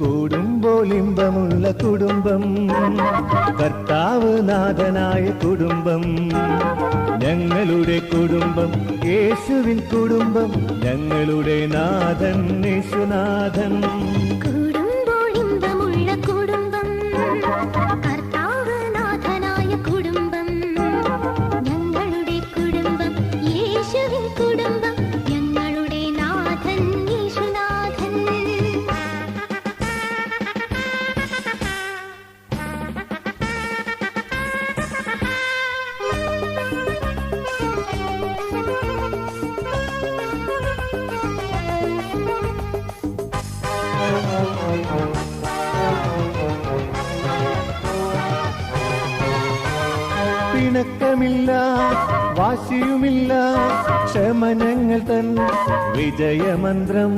കൂടുമ്പോൾ ഇമ്പമുള്ള കുടുംബം. കർത്താവ് നാഥനായ കുടുംബം. ഞങ്ങളുടെ കുടുംബം യേശുവിൻ കുടുംബം. ഞങ്ങളുടെ നാഥൻ യേശുനാഥൻ. പിണക്കമില്ല വാശിയുമില്ല ക്ഷമനങ്ങൾ തൻ വിജയമന്ത്രം.